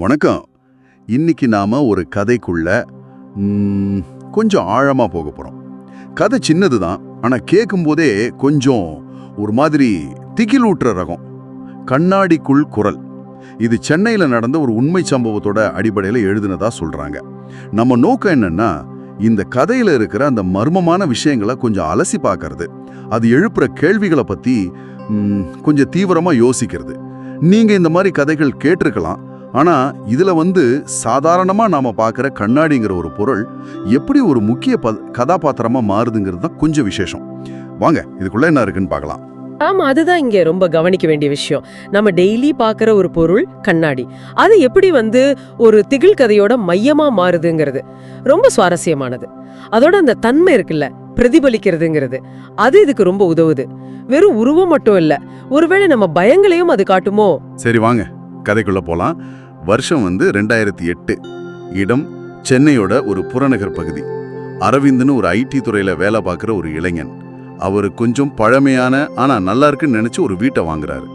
வணக்கம். இன்னைக்கு நாம ஒரு கதைக்குள்ள கொஞ்சம் ஆழமா போக போறோம். கதை சின்னதுதான் ஆனா கேட்கும்போதே கொஞ்சம் ஒரு மாதிரி திகிலூட்டுற ரகம். கண்ணாடிக்குள் குரல். இது சென்னையில் நடந்த ஒரு உண்மை சம்பவத்தோட அடிப்படையில் எழுதுனதா சொல்றாங்க. நம்ம நோக்கம் என்னன்னா இந்த கதையில் இருக்கிற அந்த மர்மமான விஷயங்களை கொஞ்சம் அலசி பார்க்கறது. அது எழுப்புற கேள்விகளை பற்றி கொஞ்சம் தீவிரமாக யோசிக்கிறது. நீங்கள் இந்த மாதிரி கதைகள் கேட்டிருக்கலாம். ஆனா இதுல வந்து சாதாரணமா நாம பார்க்குற கண்ணாடிங்கிற ஒரு பொருள் எப்படி ஒரு முக்கிய ப- கதாபாத்திரமா மாறுதுங்கிறது தான் கொஞ்சம் விசேஷம். வாங்க இதுக்குள்ள என்ன இருக்குன்னு பார்க்கலாம். ஆமா அதுதான் இங்க ரொம்ப கவனிக்க வேண்டிய விஷயம். நம்ம டெய்லி பாக்குற ஒரு பொருள் கண்ணாடி. அது எப்படி வந்து ஒரு திகில் கதையோட மையமா மாறுதுங்கிறது ரொம்ப சுவாரஸ்யமானது. அதோட அந்த தன்மை இருக்குல்ல பிரதிபலிக்கிறதுங்கிறது அது இதுக்கு ரொம்ப உதவுது. வெறும் உருவம் மட்டும் இல்ல ஒருவேளை நம்ம பயங்களையும் அது காட்டுமோ? சரி வாங்க கதைக்குள்ள போலாம். வருஷம் வந்து ரெண்டாயிரத்தி எட்டு. இடம் சென்னையோட ஒரு புறநகர் பகுதி. அரவிந்த்னு ஒரு ஐடி துறையில வேலை பார்க்குற ஒரு இளைஞன். அவர் கொஞ்சம் பழமையான ஆனா நல்லா இருக்குன்னு நினைச்சு ஒரு வீட்டை வாங்குறாரு.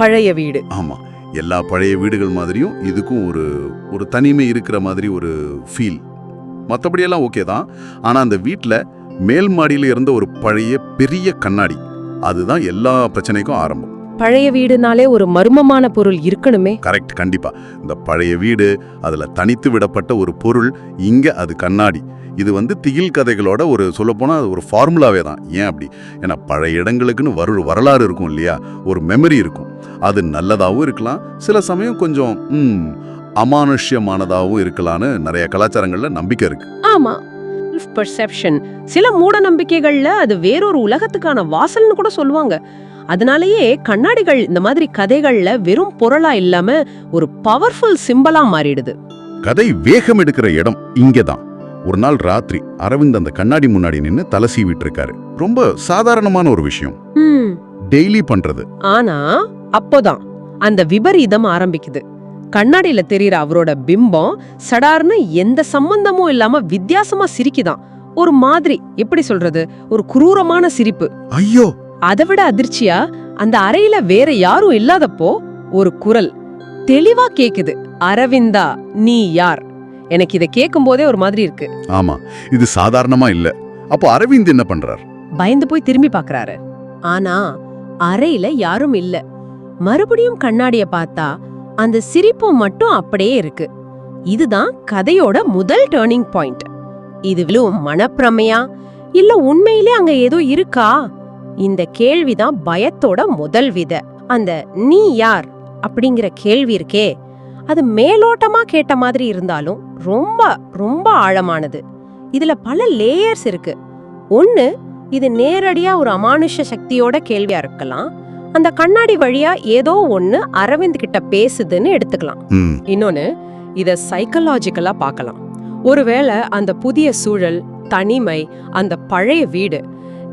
பழைய வீடு. ஆமா எல்லா பழைய வீடுகள் மாதிரியும் இதுக்கும் ஒரு ஒரு தனிமை இருக்கிற மாதிரி ஒரு ஃபீல் மற்றபடியெல்லாம் ஓகே தான். ஆனா அந்த வீட்டில் மேல் மாடியில இருந்த ஒரு பழைய பெரிய கண்ணாடி. அதுதான் எல்லா பிரச்சனைக்கும் ஆரம்பம். பழைய வீடுனாலே ஒரு மர்மமான பொருள் இருக்கணுமே. கரெக்ட் கண்டிப்பா. இந்த பழைய வீடு அதுல தனித்து விடப்பட்ட ஒரு பொருள் இங்க அது கண்ணாடி. இது வந்து திகில் கதைகளோட ஒரு சொல்லப்போனா அது ஒரு ஃபார்முலாவே தான். ஏன் அப்படி? ஏன்னா பழைய இடங்களுக்குன்னு வரு வரலாறு இருக்கும் இல்லையா? ஒரு மெமரி இருக்கும். அது நல்லதாகவும் இருக்கலாம். சில சமயம் கொஞ்சம் ம், அமானுஷ்யமானதாகவும் இருக்கலாம்னு நிறைய கலாச்சாரங்கள்ல நம்பிக்கை இருக்கு. ஆமா. பர்செப்ஷன் சில மூட நம்பிக்கைகள்ல அது வேறொரு உலகத்துக்கான வாசல்னு கூட சொல்லுவாங்க. அதனாலேயே கண்ணாடிகள் இந்த மாதிரி கதைகள்ல வெறும் பொருளா இல்லாம ஒரு பவர்ஃபுல் சிம்பலா மாறிடுது. கதை வேகம் எடுக்கிற இடம் இங்கதான். ஒரு நாள் ராத்திரி அரவிந்த் அந்த கண்ணாடி முன்னாடி நின்னு தலை சீவிட்டு இருக்காரு ரொம்ப சாதாரணமான ஒரு விஷயம். டெய்லி பண்றது. ஆனா அப்போதான் அந்த விபரீதம் ஆரம்பிக்குது. கண்ணாடியில தெரியற அவரோட பிம்பம் சடார்னு எந்த சம்பந்தமும் இல்லாம வித்தியாசமா சிரிக்குதாம் ஒரு மாதிரி எப்படி சொல்றது? ஒரு குரூரமான சிரிப்பு. ஐயோ! அதை விட அதிர்ச்சியா? அந்த அறையில வேற யாரும் இல்லாதப்போ? ஒரு குரல். தெளிவா கேக்குது. அரவிந்தா நீ யார்? எனக்கு இத கேட்கும் போதே ஒரு மாதிரி இருக்கு. ஆமா இது சாதாரணமா இல்ல. அப்போ அரவிந்த் என்ன பண்றார்? பயந்து போய் திரும்பி பார்க்கறாரு ஆனா அறையில யாரும் இல்ல. மறுபடியும் கண்ணாடிய பார்த்தா அந்த சிரிப்பு மட்டும் அப்படியே இருக்கு. இதுதான் கதையோட முதல் டேர்னிங் பாயிண்ட் இது வெறும் மனப்பிரமையா? இல்ல உண்மையிலே அங்க ஏதோ இருக்கா? இந்த கேள்விதான் பயத்தோட முதல் வித. அந்த நீ யார் அப்படிங்கிற கேள்வி இருக்கே. அது மேலோட்டமா கேட்ட மாதிரி இருந்தாலும் ரொம்ப ரொம்ப ஆழமானது. இதுல பல லேயர்ஸ் இருக்கு. ஒன்னு இது நேரடியா ஒரு அமானுஷ சக்தியோட கேள்வியா இருக்கலாம். அந்த கண்ணாடி வழியா ஏதோ ஒன்னு அரவிந்த் கிட்ட பேசுதுன்னு எடுத்துக்கலாம். இன்னொன்னு இத சைக்கலாஜிக்கலா பார்க்கலாம். ஒருவேளை அந்த புதிய சூழல் தனிமை அந்த பழைய வீடு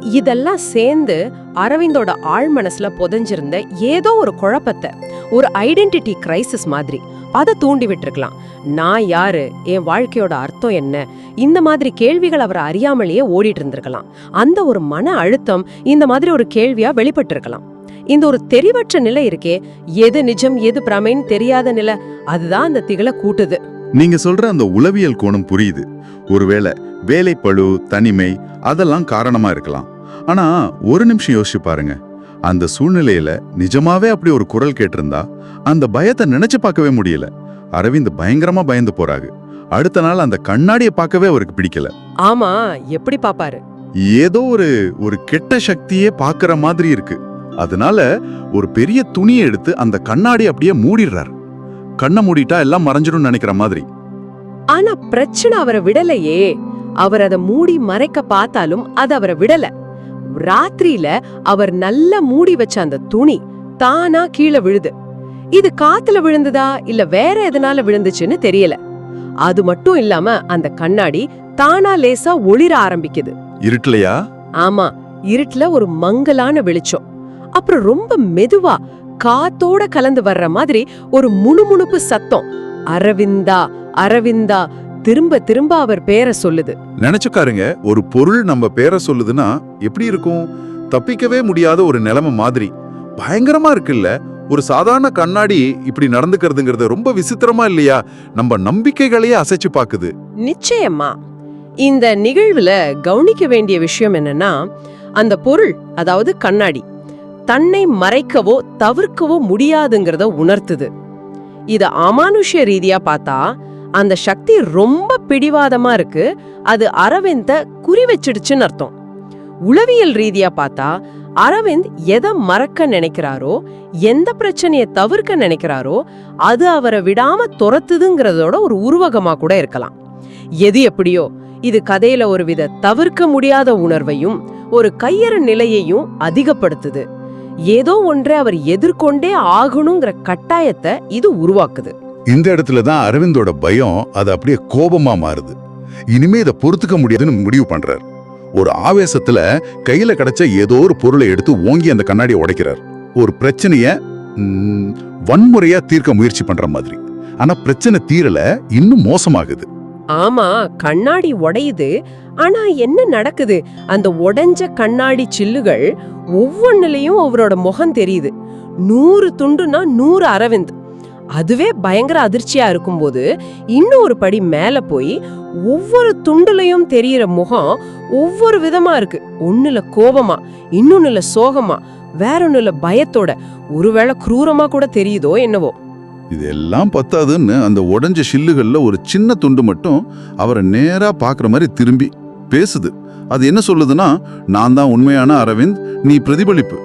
இதெல்லாம் சேர்ந்து அரவிந்தோட ஆழ் மனசுல புதைஞ்சிருந்த ஏதோ ஒரு குழப்பத்தை ஒரு ஐடென்டிட்டி கிரைசிஸ் மாதிரி. அதை தூண்டி விட்டுருக்கலாம். நான் யாரு? என் வாழ்க்கையோட அர்த்தம் என்ன? இந்த மாதிரி கேள்விகள் அவர் அறியாமலேயே ஓடிட்டு இருந்திருக்கலாம். அந்த ஒரு மன அழுத்தம் இந்த மாதிரி ஒரு கேள்வியா வெளிப்பட்டிருக்கலாம். இந்த ஒரு தெரிவற்ற நிலை இருக்கே எது நிஜம் எது பிரமைன்னு தெரியாத நிலை அதுதான் அந்த திகளை கூட்டுது. நீங்க சொல்ற அந்த உளவியல் கோணம் புரியுது. ஒருவேளை வேலைப்பழு தனிமை அதெல்லாம் காரணமா இருக்கலாம். ஆனா ஒரு நிமிஷம் யோசிச்சு பாருங்க. அந்த சூழ்நிலையில நிஜமாவே அப்படி ஒரு குரல் கேட்டிருந்தா அந்த பயத்தை நினைச்சு பார்க்கவே முடியல. அரவிந்த் பயங்கரமா பயந்து போறாரு. அடுத்த நாள் அந்த கண்ணாடியை பார்க்கவே அவருக்கு பிடிக்கல. ஆமா எப்படி பாப்பாரு ஏதோ ஒரு ஒரு கெட்ட சக்தியே பார்க்கற மாதிரி இருக்கு. அதனால ஒரு பெரிய துணியை எடுத்து அந்த கண்ணாடி அப்படியே மூடிடுறாரு. கண்ணை மூடிட்டா எல்லாம் மறைஞ்சிடும் நினைக்கிற மாதிரி. ஆனா பிரச்சனை அவரை விடலையே. அவர் அதை மூடி மறைக்க பார்த்தாலும் அது அவரை விடல. ராத்திரியில அவர் நல்லா மூடி வச்ச அந்த துணி தானா கீழே விழுது. இது காத்துல விழுந்ததா இல்ல வேற எதனால விழுந்துச்சுன்னு தெரியல. அது மட்டும் இல்லாம அந்த கண்ணாடி தானா லேசா ஒளிர ஆரம்பிக்குது. இருட்டலையா? ஆமா இருட்டுல ஒரு மங்கலான வெளிச்சம். அப்புறம் ரொம்ப மெதுவா காத்தோட கலந்து வர்ற மாதிரி ஒரு முணுமுணுப்பு சத்தம். அரவிந்தா அரவிந்தா திரும்ப திரும்ப அவர் பேரை சொல்லுது. நினைச்சுக்காருங்க ஒரு பொருள் நம்ம பேரை சொல்லுதுன்னா எப்படி இருக்கும்? தப்பிக்கவே முடியாத ஒரு நிலைமை மாதிரி. பயங்கரமா இருக்குல்ல? ஒரு சாதாரண கண்ணாடி இப்படி நடந்துக்கிறதுங்கிறது ரொம்ப விசித்திரமா இல்லையா? நம்ம நம்பிக்கைகளையே அசைச்சு பாக்குது. நிச்சயமா. இந்த நிகழ்வுல கவனிக்க வேண்டிய விஷயம் என்னன்னா அந்த பொருள் அதாவது கண்ணாடி தன்னை மறைக்கவோ தவிர்க்கவோ முடியாதுங்கிறத உணர்த்துது. இது அமானுஷ்ய ரீதியா பார்த்தா அந்த சக்தி ரொம்ப பிடிவாதமா இருக்கு. அது அரவிந்த குறி வச்சிடுச்சுன்னு அர்த்தம். உளவியல் ரீதியா பார்த்தா அரவிந்த் எதை மறக்க நினைக்கிறாரோ எந்த பிரச்சனையை தவிர்க்க நினைக்கிறாரோ அது அவரை விடாம துரத்துதுங்கிறதோட ஒரு உருவகமா கூட இருக்கலாம். எது எப்படியோ இது கதையில ஒரு வித தவிர்க்க முடியாத உணர்வையும் ஒரு கையற நிலையையும் அதிகப்படுத்துது. ஏதோ ஒன்றை அவர் எதிர்கொண்டே ஆகணுங்கிற கட்டாயத்தை இது உருவாக்குது. இந்த இடத்துல தான் அரவிந்தோட பயம் அது அப்படியே கோபமா மாறுது. இனிமே இதை பொறுத்துக்க முடியாதுன்னு முடிவு பண்றார். ஒரு ஆவேசத்துல கையில கிடைச்ச ஏதோ ஒரு பொருளை எடுத்து ஓங்கி அந்த கண்ணாடியை உடைக்கிறார். ஒரு பிரச்சனைய வன்முறையா தீர்க்க முயற்சி பண்ற மாதிரி. ஆனா பிரச்சனை தீரல இன்னும் மோசமாகுது. ஆமா கண்ணாடி உடையுது ஆனா என்ன நடக்குது? அந்த உடைஞ்ச கண்ணாடி சில்லுகள் ஒவ்வொன்னுலயும் அவரோட முகம் தெரியுது. நூறு துண்டுனா நூறு அரவிந்த். அதுவே பயங்கர அதிர்ச்சியா இருக்கும்போது இன்னும் ஒரு படி மேல போய் ஒவ்வொரு துண்டுலையும் தெரியிற முகம் ஒவ்வொரு விதமா இருக்கு. ஒண்ணுல கோபமா இன்னொன்னுல சோகமா வேற ஒண்ணுல பயத்தோட. ஒருவேளை குரூரமா கூட தெரியுதோ என்னவோ. இதெல்லாம் பத்தாதுன்னு அந்த உடஞ்ச சில்லுகள்ல ஒரு சின்ன துண்டு மட்டும் அவரை நேரா பார்க்குற மாதிரி திரும்பி பேசுது. அது என்ன சொல்லுதுன்னா நான் தான் உண்மையான அரவிந்த் நீ பிரதிபலிப்பு.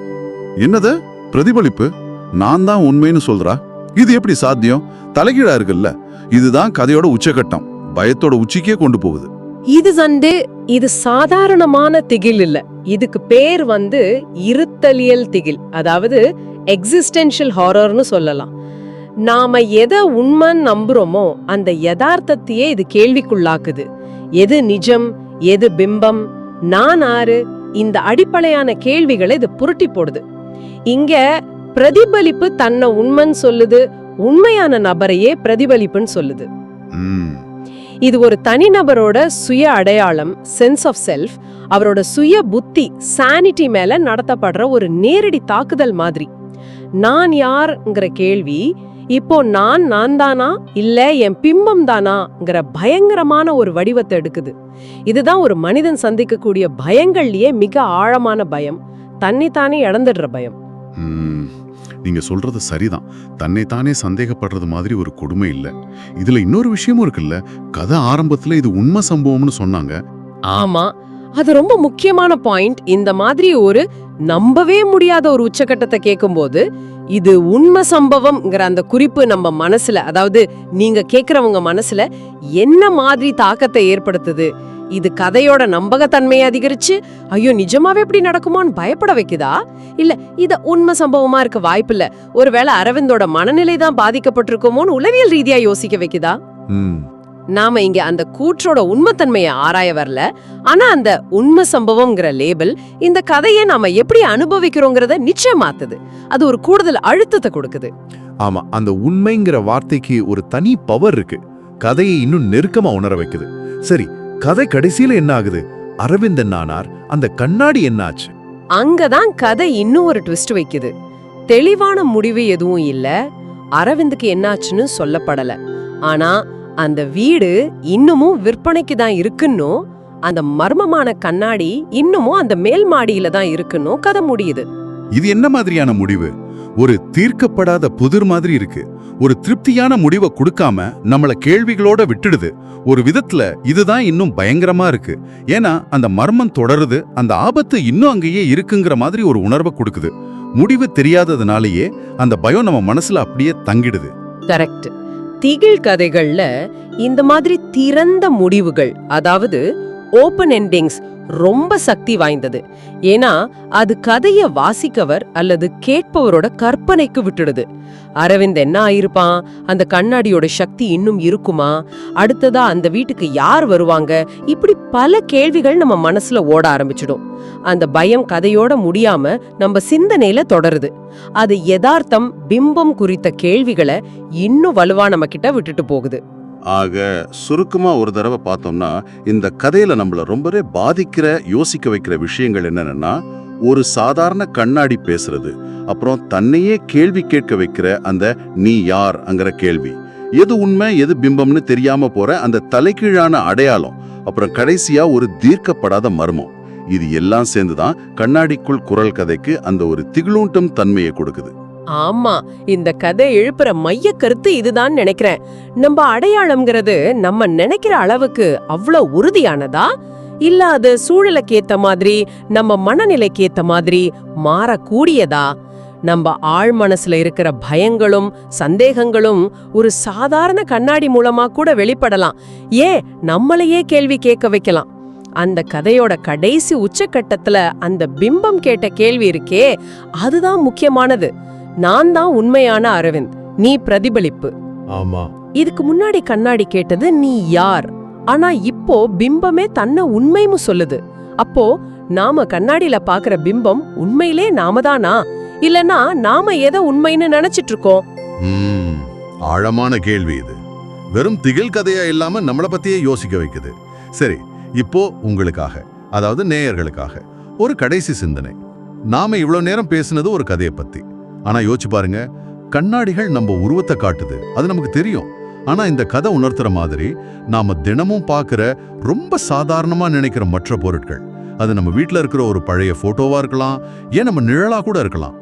என்னது? பிரதிபலிப்பு? நான் தான் உண்மைன்னு சொல்றா? இது எப்படி சாத்தியம்? தலைகீழா இருக்குல்ல. இதுதான் கதையோட உச்சகட்டம். பயத்தோட உச்சிக்கே கொண்டு போகுது. இது சண்டு இது சாதாரணமான திகில் இல்ல. இதுக்கு பேர் வந்து இருத்தலியல் திகில். அதாவது எக்ஸிஸ்டென்ஷியல் ஹாரர்னு சொல்லலாம். நாம எதை உண்மைன்னு நம்புறோமோ அந்த யதார்த்தத்தையே இது கேள்விக்குள்ளாக்குது. எது நிஜம் எது பிம்பம் நான் ஆறு இந்த அடிப்படையான கேள்விகளை இது புரட்டி போடுது. இங்க பிரதிபலிப்பு தன்னை உண்மைன்னு சொல்லுது உண்மையான நபரையே பிரதிபலிப்புன்னு சொல்லுது. இது ஒரு தனிநபரோட சுய அடையாளம் சென்ஸ் ஆஃப் செல்ஃப் அவரோட சுய புத்தி சானிட்டி மேல நடத்தப்படுற ஒரு நேரடி தாக்குதல் மாதிரி. நான் யார்ங்கிற கேள்வி இப்போ நான் நான் தானா இல்ல என் பிம்பம் தானாங்கிற பயங்கரமான ஒரு வடிவத்தை எடுக்குது. இதுதான் ஒரு மனிதன் சந்திக்கக்கூடிய பயங்கள்லயே மிக ஆழமான பயம் தன்னைத்தானே இழந்துடுற பயம். நீங்க சொல்றது சரிதான். தன்னைத்தானே சந்தேகப்படுறது மாதிரி ஒரு கொடுமை இல்லை. இதுல இன்னொரு விஷயமும் இருக்குல்ல? கதை ஆரம்பத்துல இது உண்மை சம்பவம்னு சொன்னாங்க. ஆமா. அது ரொம்ப முக்கியமான பாயிண்ட். இந்த மாதிரி ஒரு நம்பவே முடியாத ஒரு உச்சக்கட்டத்தை கேட்கும்போது இது உண்மை சம்பவம்ங்கிற அந்த குறிப்பு நம்ம மனசுல அதாவது நீங்க கேட்கறவங்க மனசுல என்ன மாதிரி தாக்கத்தை ஏற்படுத்துது? இது கதையோட நம்பகத்தன்மையை அதிகரிச்சு ஐயோ நிஜமாவே இப்படி நடக்குமான்னு பயப்பட வைக்குதா? இல்ல இத உண்மை சம்பவமா இருக்க வாய்ப்பில்ல. ஒருவேளை அரவிந்தோட மனநிலை தான் பாதிக்கப்பட்டிருக்குமோன்னு உளவியல் ரீதியா யோசிக்க வைக்குதா? நாம இங்க அந்த கூற்றோட உண்மைத்தன்மையை ஆராய வரல. ஆனா அந்த உண்மை சம்பவம்ங்கிற லேபிள் இந்த கதையை நாம எப்படி அனுபவிக்கிறோங்கிறத நிச்சயமாத்துது. அது ஒரு கூடுதல் அழுத்தத்தை கொடுக்குது. ஆமா அந்த உண்மைங்கிற வார்த்தைக்கு ஒரு தனி பவர் இருக்கு. கதையை இன்னும் நெருக்கமா உணர வைக்குது. சரி கதை கடைசியில என்ன ஆகுது? அரவிந்தன் நானார் அந்த கண்ணாடி என்னாச்சு? அங்கதான் கதை இன்னும் ஒரு ட்விஸ்ட் வைக்குது. தெளிவான முடிவு எதுவும் இல்ல. அரவிந்துக்கு என்னாச்சுன்னு சொல்லப்படல. ஆனா அந்த வீடு இன்னமும் விற்பனைக்கு தான் இருக்குன்னும் அந்த மர்மமான கண்ணாடி இன்னமும் அந்த மேல் மாடியில தான் இருக்குன்னும் கதை முடியுது. இது என்ன மாதிரியான முடிவு? ஒரு தீர்க்கப்படாத புதிர் மாதிரி இருக்கு. ஒரு திருப்தியான முடிவை கொடுக்காம நம்மள கேள்விகளோட விட்டுடுது. ஒரு விதத்துல இதுதான் இன்னும் பயங்கரமா இருக்கு. ஏன்னா அந்த மர்மம் தொடருது அந்த ஆபத்து இன்னும் அங்கேயே இருக்குங்கிற மாதிரி ஒரு உணர்வை கொடுக்குது. முடிவு தெரியாததுனாலேயே அந்த பயம் நம்ம மனசுல அப்படியே தங்கிடுது. கரெக்ட். திகில் கதைகள்ல இந்த மாதிரி திறந்த முடிவுகள் அதாவது ஓப்பன் எண்டிங்ஸ் ரொம்ப சக்தி வாய்ந்தது. ஏன்னா அது கதைய வாசிக்கவர் அல்லது கேட்பவரோட கற்பனைக்கு விட்டுடுது. அரவிந்த் என்ன ஆயிருப்பான்? அந்த கண்ணாடியோட சக்தி இன்னும் இருக்குமா? அடுத்ததா அந்த வீட்டுக்கு யார் வருவாங்க? இப்படி பல கேள்விகள் நம்ம மனசுல ஓட ஆரம்பிச்சிடும். அந்த பயம் கதையோட முடியாம நம்ம சிந்தனையில தொடருது. அது யதார்த்தம் பிம்பம் குறித்த கேள்விகளை இன்னும் வலுவா நம்ம கிட்ட விட்டுட்டு போகுது. ஆக சுருக்கமா ஒரு தடவை பார்த்தோம்னா இந்த கதையில நம்மள ரொம்பவே பாதிக்கிற யோசிக்க வைக்கிற விஷயங்கள் என்னென்னா ஒரு சாதாரண கண்ணாடி பேசுறது. அப்புறம் தன்னையே கேள்வி கேட்க வைக்கிற அந்த நீ யார்? அங்கிற கேள்வி. எது உண்மை எது பிம்பம்னு தெரியாம போற அந்த தலைகீழான அடையாளம். அப்புறம் கடைசியா ஒரு தீர்க்கப்படாத மர்மம். இது எல்லாம் சேர்ந்துதான் கண்ணாடிக்குள் குரல் கதைக்கு அந்த ஒரு திகிலூட்டும் தன்மையை கொடுக்குது. ஆமா இந்த கதை எழுப்புற மைய கருத்து இதுதான் நினைக்கிறேன். நம்ம அடையாளம்ங்கிறது நம்ம நினைக்கிற அளவுக்கு அவ்வளோ உறுதியானதா? இல்ல அது சூழலுக்கு ஏத்த மாதிரி நம்ம மனநிலைக்கு ஏத்த மாதிரி மாறக்கூடியதா? நம்ம ஆழ் மனசுல இருக்கிற பயங்களும் சந்தேகங்களும் ஒரு சாதாரண கண்ணாடி மூலமா கூட வெளிப்படலாம். ஏன்? நம்மளையே கேள்வி கேட்க வைக்கலாம். அந்த கதையோட கடைசி உச்சக்கட்டத்துல அந்த பிம்பம் கேட்ட கேள்வி இருக்கே அதுதான் முக்கியமானது. நான் தான் உண்மையான அரவிந்த். நீ பிரதிபலிப்பு. ஆமா. இதுக்கு முன்னாடி கண்ணாடி கேட்டது நீ யார்? ஆனா இப்போ பிம்பமே தன்னை உண்மைன்னு சொல்லுது. அப்போ நாம கண்ணாடியில பாக்குற பிம்பம் உண்மையிலே நாம தானா? இல்லனா நாம எதை உண்மைன்னு நினைச்சிட்டு இருக்கோம் ஆழமான கேள்வி இது. வெறும் திகில் கதையா இல்லாம நம்மள பத்தியே யோசிக்க வைக்குது. சரி இப்போ உங்களுக்காக அதாவது நேயர்களுக்காக ஒரு கடைசி சிந்தனை. நாம இவ்வளவு நேரம் பேசுனது ஒரு கதையை பத்தி. ஆனா யோசிச்சு பாருங்க கண்ணாடிகள் நம்ம உருவத்தை காட்டுது. அது நமக்கு தெரியும். ஆனா இந்த கதை உணர்த்துற மாதிரி நாம தினமும் பார்க்கிற ரொம்ப சாதாரணமா நினைக்கிற மற்ற பொருட்கள். அது நம்ம வீட்ல இருக்கிற ஒரு பழைய போட்டோவா இருக்கலாம் ஏன் நம்ம நிழலா கூட இருக்கலாம்.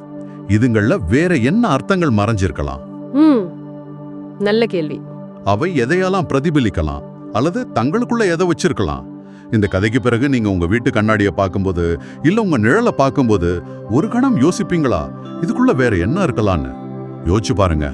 இதுங்கள்ல வேற என்ன அர்த்தங்கள் மறைஞ்சிருக்கலாம்? நல்ல கேள்வி. அவை எதையெல்லாம் பிரதிபலிக்கலாம் அல்லது தங்களுக்குள்ள எதை வச்சிருக்கலாம்? இந்த கதைக்கு பிறகு நீங்க உங்க வீட்டு கண்ணாடியை பார்க்கும்போது இல்ல உங்க நிழலை பார்க்கும்போது ஒரு கணம் யோசிப்பீங்களா? இதுக்குள்ள வேற என்ன இருக்கலாம்னு? யோசிச்சு பாருங்க.